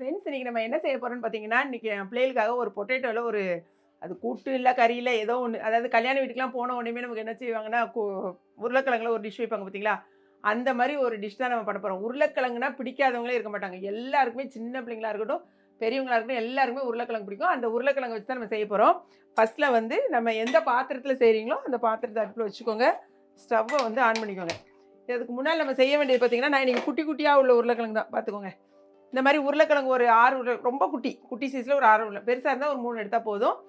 Friends இன்றைக்கி நம்ம என்ன செய்ய போகிறோம்னு பார்த்தீங்கன்னா இன்றைக்கி பிள்ளைகளுக்காக ஒரு பொட்டேட்டோவில் ஒரு அது கூட்டு இல்லை கறியில் ஏதோ ஒன்று அதாவது கல்யாண வீட்டுக்குலாம் போன உடனே நமக்கு என்ன செய்வாங்கன்னா உருளைக்கிழங்குல ஒரு டிஷ் வைப்பாங்க பார்த்தீங்களா அந்த மாதிரி ஒரு டிஷ் தான் நம்ம பண்ண போகிறோம் உருளைக்கிழங்குனா பிடிக்காதவங்களே இருக்க மாட்டாங்க. எல்லாருக்குமே சின்ன பிள்ளைங்களா இருக்கட்டும் பெரியவங்களா இருக்கட்டும் எல்லாருக்குமே உருளைக்கிழங்கு பிடிக்கும். அந்த உருளைக்கிழங்கு வச்சு தான் நம்ம செய்ய போகிறோம் ஃபஸ்ட்டில் வந்து நம்ம எந்த பாத்திரத்தில் செய்கிறீங்களோ அந்த பாத்திரத்தை அடுப்பில் வச்சுக்கோங்க. ஸ்டவ்வை வந்து ஆன் பண்ணிக்கோங்க. இதுக்கு முன்னால் நம்ம செய்ய வேண்டியது பார்த்தீங்கன்னா நான் இன்றைக்கி குட்டி குட்டியாக உள்ள உருளைக்கிழங்கு தான். பார்த்துக்கோங்க இந்த மாதிரி உருளைக்கிழங்கு ஒரு ஆறு உருளை ரொம்ப குட்டி குட்டி சைஸில் ஒரு ஆறு உருளை. பெருசாக இருந்தால் ஒரு மூணு எடுத்தால் போதும்.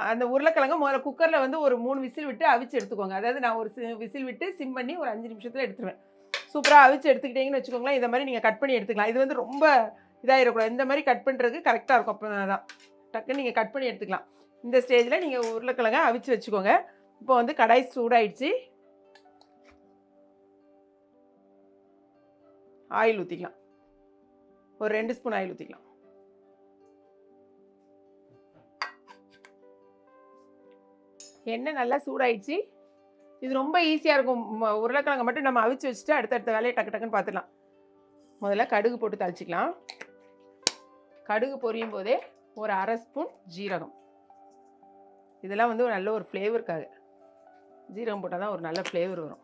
அந்த உருளைக்கிழங்கு முதல்ல குக்கரில் வந்து ஒரு மூணு விசில் விட்டு அவிச்சு எடுத்துக்கோங்க. அதாவது நான் ஒரு சி- விசில் விட்டு சிம் பண்ணி ஒரு அஞ்சு நிமிஷத்தில் எடுத்துருவேன். சூப்பராக அவிச்சு எடுத்துக்கிட்டீங்கன்னு வச்சுக்கோங்களேன். இதை மாதிரி நீங்கள் கட் பண்ணி எடுத்துக்கலாம். இது வந்து ரொம்ப இதாகிடக்கூடாது இந்த மாதிரி கட் பண்ணுறதுக்கு கரெக்டாக இருக்கும். அப்போ தான் டக்குன்னு நீங்கள் கட் பண்ணி எடுத்துக்கலாம். இந்த ஸ்டேஜில் நீங்கள் உருளைக்கிழங்க அவிச்சு வச்சுக்கோங்க. இப்போ வந்து கடாய் சூடாயிடுச்சு. ஆயில் ஊற்றிக்கலாம் ஒரு ரெண்டு ஸ்பூன் ஆயில் ஊற்றிக்கலாம் எண்ணெய் நல்லா சூடாயிடுச்சு. இது ரொம்ப ஈஸியாக இருக்கும். உருளைக்கிழங்கு மட்டும் நம்ம அவிச்சு வச்சுட்டு அடுத்தடுத்த வேலையை டக்கு டக்குன்னு பார்த்துக்கலாம் முதல்ல கடுகு போட்டு தாளிச்சிக்கலாம். கடுகு பொரியும் போதே ஒரு அரை ஸ்பூன் ஜீரகம். இதெல்லாம் வந்து ஒரு நல்ல ஒரு ஃப்ளேவருக்காக ஜீரகம் போட்டால் தான் ஒரு நல்ல ஃப்ளேவர் வரும்.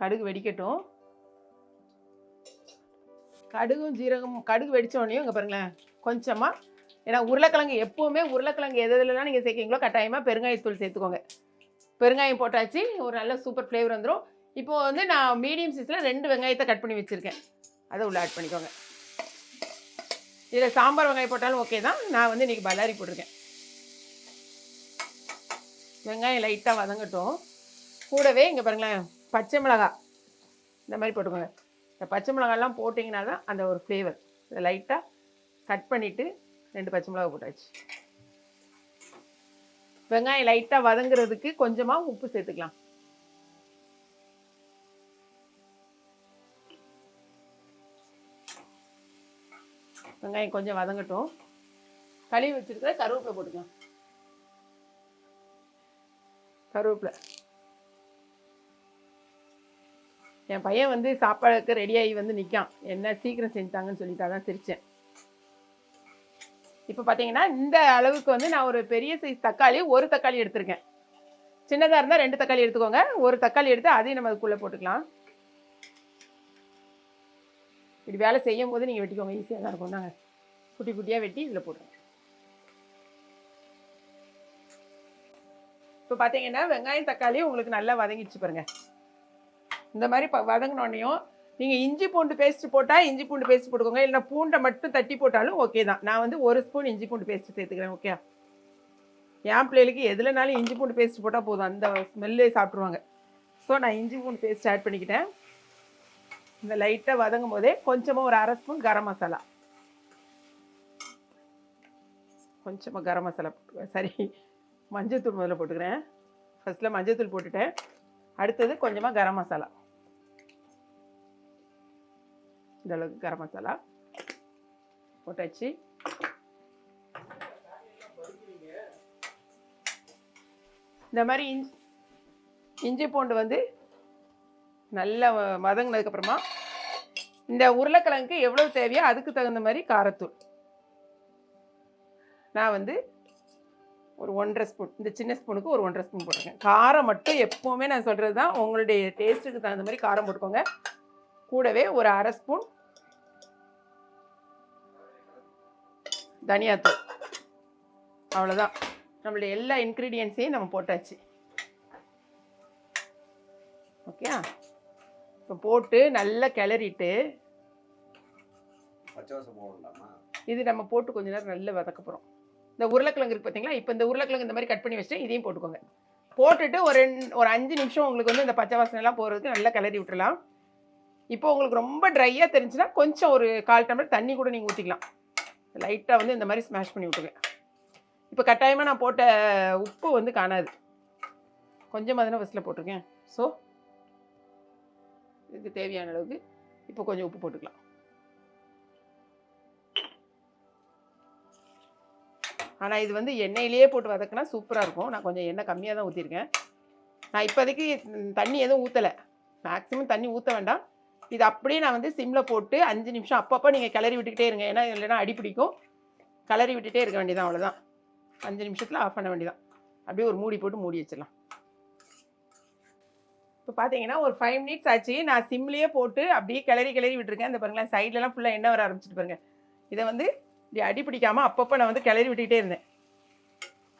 கடுகு வெடிக்கட்டும். கடுகும் ஜீரகம் கடுகு வெடிச்ச உடனே இங்கே பாருங்களேன் கொஞ்சமாக ஏன்னா உருளைக்கிழங்கு எப்போவுமே உருளைக்கிழங்கு எது எதுலாம் நீங்கள் சேர்க்கிங்களோ கட்டாயமாக பெருங்காயத்தூள் சேர்த்துக்கோங்க. பெருங்காயம் போட்டாச்சு ஒரு நல்ல சூப்பர் ஃப்ளேவர் வந்துடும் இப்போ வந்து நான் மீடியம் சைஸில் ரெண்டு வெங்காயத்தை கட் பண்ணி வச்சுருக்கேன். அதை உள்ள ஆட் பண்ணிக்கோங்க. இதில் சாம்பார் வெங்காயம் போட்டாலும் ஓகே தான். நான் வந்து இன்றைக்கி பல்லாரி போட்டிருக்கேன். வெங்காயம் லைட்டாக வதங்கட்டும். கூடவே இங்கே பாருங்களேன் பச்சை மிளகாய் இந்த மாதிரி போட்டுக்கோங்க. இந்த பச்சை மிளகாலாம் போட்டிங்கன்னா தான் அந்த ஒரு ஃப்ளேவர் இதை லைட்டாக கட் பண்ணிவிட்டு ரெண்டு பச்சை மிளகா போட்டாச்சு. வெங்காயம் லைட்டாக வதங்குறதுக்கு கொஞ்சமாக உப்பு சேர்த்துக்கலாம். வெங்காயம் கொஞ்சம் வதங்கட்டும். கழுவி வச்சிருக்கிற கருவேப்பிலை போட்டுக்கலாம். கருவேப்பிலை. என் பையன் வந்து சாப்பாடுக்கு ரெடியாகி வந்து நிற்கான் என்ன சீக்கிரம் செஞ்சுட்டாங்கன்னு சொல்லிட்டு தான் சிரித்தேன் இப்போ பார்த்தீங்கன்னா இந்த அளவுக்கு வந்து நான் ஒரு பெரிய சைஸ் தக்காளி ஒரு தக்காளி எடுத்திருக்கேன். சின்னதாக இருந்தால் ரெண்டு தக்காளி எடுத்துக்கோங்க. ஒரு தக்காளி எடுத்து அதையும் நம்ம அதுக்குள்ளே போட்டுக்கலாம். இப்படி வேலை செய்யும் போது நீங்கள் வெட்டிக்கோங்க. ஈஸியாக தான் இருக்கும். நாங்கள் குட்டி குட்டியாக வெட்டி இதில் போட்டுருங்க இப்போ பார்த்தீங்கன்னா வெங்காயம் தக்காளி உங்களுக்கு நல்லா வதங்கிடுச்சு பாருங்கள் இந்த மாதிரி ப வதங்கினோடனையும் நீங்கள் இஞ்சி பூண்டு பேஸ்ட்டு போட்டால் இஞ்சி பூண்டு பேஸ்ட் போட்டுக்கோங்க. இல்லை பூண்டை மட்டும் தட்டி போட்டாலும் ஓகே தான். நான் வந்து ஒரு ஸ்பூன் இஞ்சி பூண்டு பேஸ்ட் சேர்த்துக்கிறேன் ஓகே என் பிள்ளைகளுக்கு எதுலனாலும் இஞ்சி பூண்டு பேஸ்ட் போட்டால் போதும். அந்த ஸ்மெல்லே சாப்பிட்ருவாங்க ஸோ நான் இஞ்சி பூண்டு பேஸ்ட் ஆட் பண்ணிக்கிட்டேன். இந்த லைட்டாக வதங்கும் போதே கொஞ்சமாக ஒரு அரை ஸ்பூன் கரம் மசாலா. கொஞ்சமாக கரம் மசாலா போட்டுக்குவேன் சரி. மஞ்சள்தூள் முதல்ல போட்டுக்கிறேன். ஃபஸ்ட்டில் மஞ்சள்தூள் போட்டுட்டேன். அடுத்தது கொஞ்சமாக கரம் மசாலா. இந்தளவுக்கு கரம் மசாலா போட்டாச்சு. இந்த மாதிரி இஞ்சி இஞ்சி பூண்டு வந்து நல்லா வ- இந்த உருளைக்கிழங்குக்கு எவ்வளோ தேவையோ அதுக்கு தகுந்த மாதிரி காரத்தூள். நான் வந்து ஒரு ஒன்றரை ஸ்பூன் இந்த சின்ன ஸ்பூனுக்கு ஒரு ஒன்றரை ஸ்பூன் போட்டிருக்கேன். காரம் மட்டும் எப்போவுமே நான் சொல்கிறது தான் உங்களுடைய டேஸ்ட்டுக்கு தகுந்த மாதிரி காரம் போட்டுக்கோங்க. கூடவே ஒரு அரை ஸ்பூன் தனியாத்தூள் அவ்வளோதான் நம்மளுடைய எல்லா இன்க்ரீடியன்ஸையும் நம்ம போட்டாச்சு. ஓகே இப்போ போட்டு நல்லா கிளறிட்டு இது நம்ம போட்டு கொஞ்ச நேரம் நல்லா வதக்க போகிறோம் இந்த உருளைக்கிழங்கு இருக்கு பார்த்தீங்களா இப்போ இந்த உருளைக்கிழங்கு இந்த மாதிரி கட் பண்ணி வச்சுட்டு இதையும் போட்டுக்கோங்க. போட்டுட்டு ஒரு ஒரு அஞ்சு நிமிஷம் உங்களுக்கு வந்து இந்த பச்சை வாசனை எல்லாம் போகிறதுக்கு நல்லா கிளறி விட்டுறலாம் இப்போ உங்களுக்கு ரொம்ப ட்ரையாக தெரிஞ்சுன்னா கொஞ்சம் ஒரு கால் டம்ளர் தண்ணி கூட நீங்கள் ஊற்றிக்கலாம் லைட்டாக வந்து இந்த மாதிரி ஸ்மாஷ் பண்ணி விட்டுருங்க இப்போ கட்டாயமாக நான் போட்ட உப்பு வந்து காணாது. கொஞ்சமாக தானே ஃபஸ்ட்டில் போட்டிருக்கேன். ஸோ இதுக்கு தேவையான அளவுக்கு இப்போ கொஞ்சம் உப்பு போட்டுக்கலாம். ஆனால் இது வந்து எண்ணெயிலேயே போட்டு வதக்கினா சூப்பராக இருக்கும். நான் கொஞ்சம் எண்ணெய் கம்மியாக தான் ஊற்றிருக்கேன் நான் இப்போதைக்கு தண்ணி எதுவும் ஊற்றலை மேக்ஸிமம் தண்ணி ஊற்ற வேண்டாம். இது அப்படியே நான் வந்து சிம்மில் போட்டு அஞ்சு நிமிஷம் அப்பப்போ நீங்கள் கிளறி விட்டுக்கிட்டே இருங்க. ஏன்னா இல்லைன்னா அடி பிடிக்கும். கிளறி விட்டுகிட்டே இருக்க வேண்டியதான் அவ்வளோதான் அஞ்சு நிமிஷத்தில் ஆஃப் பண்ண வேண்டியதான் அப்படியே ஒரு மூடி போட்டு மூடி வச்சிடலாம். இப்போ பார்த்தீங்கன்னா ஒரு ஃபைவ் மினிட்ஸ் ஆச்சு. நான் சிம்லேயே போட்டு அப்படியே கிளறி கிளறி விட்டுருக்கேன். இந்த பாருங்களேன் சைட்லலாம் ஃபுல்லாக எண்ணெய் வர ஆரம்பிச்சிட்டு பாருங்க. இதை வந்து இப்படி அடி பிடிக்காமல் அப்பப்போ நான் வந்து கிளறி விட்டுக்கிட்டே இருந்தேன்.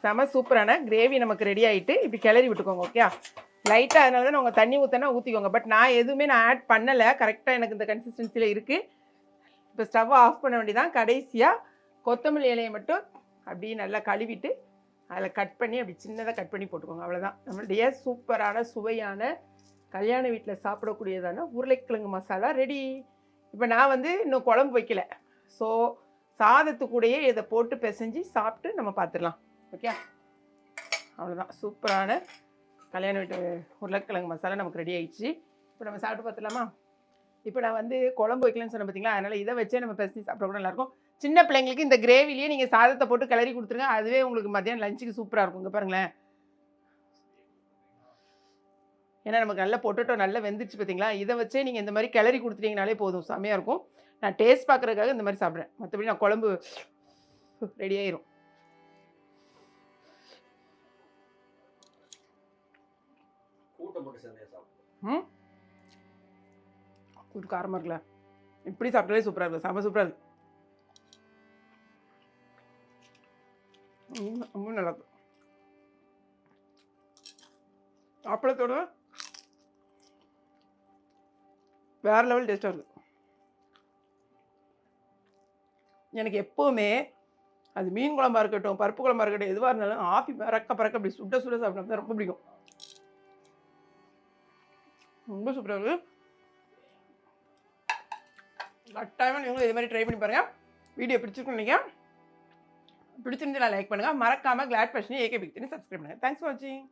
செம சூப்பரான கிரேவி நமக்கு ரெடி ஆகிட்டு இப்படி கிளறி விட்டுக்கோங்க ஓகே லைட்டாக அதனால தான் உங்கள் தண்ணி ஊற்றினா ஊற்றிக்கோங்க பட் நான் எதுவுமே நான் ஆட் பண்ணலை. கரெக்டாக எனக்கு இந்த கன்சிஸ்டன்சியில் இருக்குது இப்போ ஸ்டவ் ஆஃப் பண்ண வேண்டியதான் கடைசியாக கொத்தமல்லி இலையை மட்டும் அப்படியே நல்லா கழுவிட்டு அதில் கட் பண்ணி அப்படி சின்னதாக கட் பண்ணி போட்டுக்கோங்க. அவ்வளோதான் நம்மளுடைய சூப்பரான சுவையான கல்யாண வீட்டில் சாப்பிடக்கூடியதான உருளைக்கிழங்கு மசாலா ரெடி இப்போ நான் வந்து இன்னும் குழம்பு வைக்கல. ஸோ சாதத்துக்கூடையே இதை போட்டு பிசைஞ்சு சாப்பிட்டு நம்ம பார்த்துடலாம் ஓகே அவ்வளோதான் சூப்பரான கல்யாண வீட்டு உருளைக்கிழங்கு மசாலா நமக்கு ரெடி ஆயிடுச்சு. இப்போ நம்ம சாப்பிட்டு பார்த்துலாமா இப்போ நான் வந்து குழம்பு வைக்கலன்னு சொன்னேன் பார்த்தீங்களா அதனால் இதை வச்சே நம்ம பேசி சாப்பிட கூட நல்லாயிருக்கும். சின்ன பிள்ளைங்களுக்கு இந்த கிரேவிலேயே நீங்கள் சாதத்தை போட்டு கிளறி கொடுத்துருங்க. அதுவே உங்களுக்கு மதியானம் லஞ்சுக்கு சூப்பராக இருக்கும். இங்கே பாருங்களேன். ஏன்னா நமக்கு நல்ல பொட்டேட்டோ நல்லா வெந்துருச்சு பார்த்தீங்களா இதை வச்சே நீங்கள் இந்த மாதிரி கிளறி கொடுத்துட்டீங்கனாலே போதும். செம்மையாக இருக்கும். நான் டேஸ்ட் பார்க்குறதுக்காக இந்த மாதிரி சாப்பிட்றேன். மற்றபடி நான் குழம்பு ரெடி ஆயிரும். கூட்டம் போட்டு சாப்பிடுவோம். காரமாக இருக்குல்ல இப்படி சாப்பிட்டாலே சூப்பராக இருக்கும். செம்ம சூப்பராக இருக்கு ரொம்ப நல்லா இருக்கும். அப்பளத்தோட வேற லெவல் டேஸ்ட்டாக இருக்கு எனக்கு எப்போவுமே அது மீன் குழம்பா இருக்கட்டும் பருப்பு குழம்பா இருக்கட்டும் எதுவாக இருந்தாலும் ஆஃபி பறக்க பறக்க அப்படி சுட சுட சாப்பிட்றது தான் ரொம்ப பிடிக்கும். ரொம்ப சூப்பராக இருக்குது கட்டாயமாக நீங்களும் இது மாதிரி ட்ரை பண்ணி பாருங்கள் வீடியோ பிடிச்சிருக்குன்னு நினைக்கிறேன். பிடிச்சிருந்து லைக் பண்ணுங்கள் மறக்காமல் கிளாட் ஃபேஷனி ஏகே பிக்தினு சப்ஸ்கிரைப் பண்ணுங்கள் தேங்க்ஸ் ஃபார் வாட்சிங்